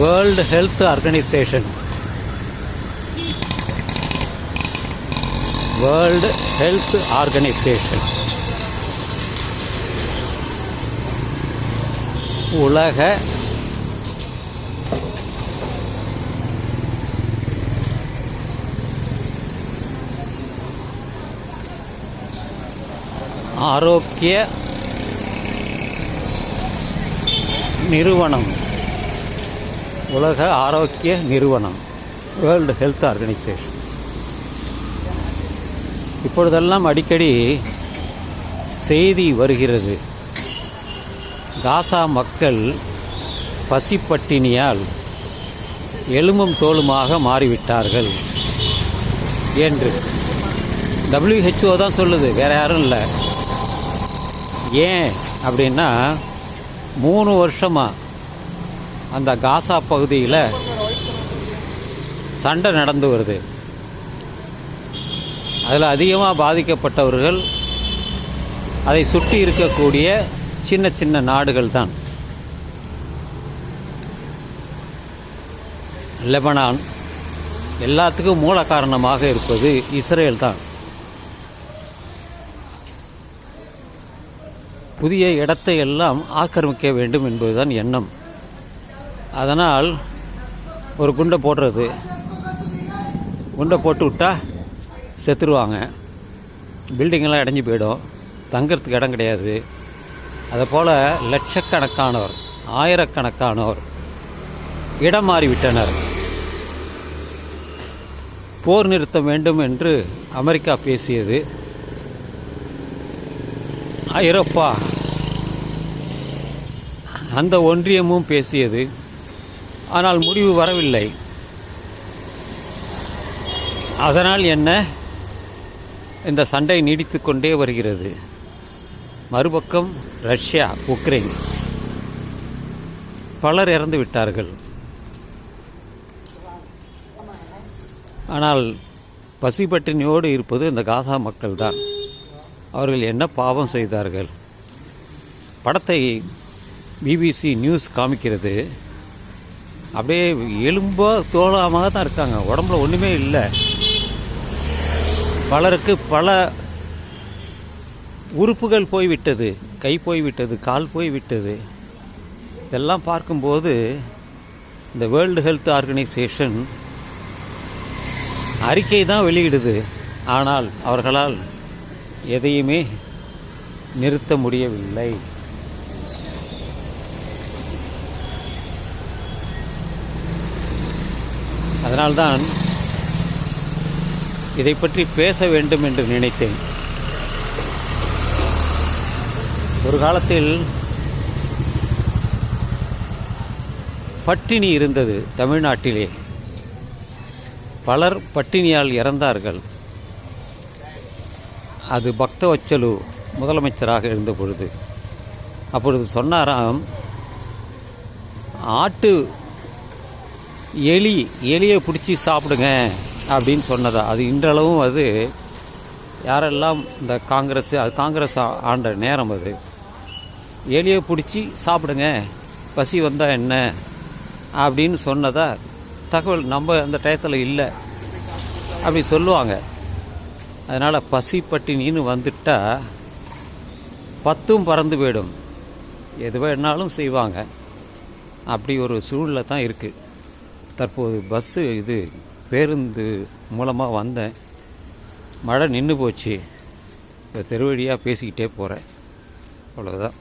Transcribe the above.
World health organisation world health organisation உலக ஆரோக்கிய நிறுவனம். உலக ஆரோக்கிய நிறுவனம் வேர்ல்டு ஹெல்த் ஆர்கனைசேஷன் இப்பொழுதெல்லாம் அடிக்கடி செய்தி வருகிறது. காசா மக்கள் பசிப்பட்டினியால் எலும்பும் தோலுமாக மாறிவிட்டார்கள் என்று. டபிள்யூஹெச்ஓ தான் சொல்லுது வேற யாரும் இல்லை. ஏன் அப்படின்னா மூணு வருஷமாக அந்த காசா பகுதியில் சண்டை நடந்து வருது. அதில் அதிகமாக பாதிக்கப்பட்டவர்கள் அதை சுற்றி இருக்கக்கூடிய சின்ன சின்ன நாடுகள் தான். லெபனான் எல்லாத்துக்கும் மூல காரணமாக இருப்பது இஸ்ரேல் தான். புதிய இடத்தை எல்லாம் ஆக்கிரமிக்க வேண்டும் என்பதுதான் எண்ணம். அதனால் ஒரு குண்டை போடுறது. குண்டை போட்டு விட்டா செத்துருவாங்க. பில்டிங்கெல்லாம் இடைஞ்சு போயிடும். தங்கிறதுக்கு இடம் கிடையாது. அதைப்போல் லட்சக்கணக்கானோர் ஆயிரக்கணக்கானோர் இடம் மாறிவிட்டனர் போர் நிறுத்தம் வேண்டும் என்று அமெரிக்கா பேசியது. ஐரோப்பா அந்த ஒன்றியமும் பேசியது. ஆனால் முடிவு வரவில்லை. அதனால் என்ன? இந்த சண்டை நீடித்து கொண்டே வருகிறது. மறுபக்கம் ரஷ்யா உக்ரைன். பலர் இறந்து விட்டார்கள். ஆனால் பசிப்பட்டினியோடு இருப்பது இந்த காசா மக்கள்தான். அவர்கள் என்ன பாவம் செய்தார்கள்? படத்தை பிபிசி நியூஸ் காமிக்கிறது. அப்படியே எலும்போ தோளாமாக தான் இருக்காங்க. உடம்புல ஒன்றுமே இல்லை. பலருக்கு பல உறுப்புகள் போய்விட்டது. கை போய்விட்டது கால் போய்விட்டது. இதெல்லாம் பார்க்கும்போது இந்த வேர்ல்டு ஹெல்த் ஆர்கனைசேஷன் அறிக்கை தான் வெளியிடுது. ஆனால் அவர்களால் எதையுமே நிறுத்த முடியவில்லை. அதனால்தான் இதை பற்றி பேச வேண்டும் என்று நினைத்தேன். ஒரு காலத்தில் பட்டினி இருந்தது தமிழ்நாட்டிலே. பலர் பட்டினியால் இறந்தார்கள். அது பக்தவச்சலு முதலமைச்சராக இருந்த பொழுது. அப்பொழுது சொன்னாராம் ஆட்டு எலி எலியை பிடிச்சி சாப்பிடுங்க அப்படின்னு சொன்னதா? அது இன்றளவும் அது யாரெல்லாம் இந்த காங்கிரஸ் அது காங்கிரஸ் ஆண்ட நேரம் அது. எலியை பிடிச்சி சாப்பிடுங்க பசி வந்தால் என்ன? அப்படின்னு சொன்னதா தகவல் நம்ம அந்த டயத்தில் இல்லை. அப்படி சொல்லுவாங்க. அதனால் பசி பட்டினின்னு வந்துட்டா பத்தும் பறந்து போயிடும். எது வேணாலும் செய்வாங்க. அப்படி ஒரு சூழ்நிலை தான் இருக்குது தற்போது பஸ்ஸு இது பேருந்து மூலமாக வந்தேன். மழை நின்று போச்சு. இப்போ தெரு வழியாக பேசிக்கிட்டே போகிறேன் அவ்வளோதான்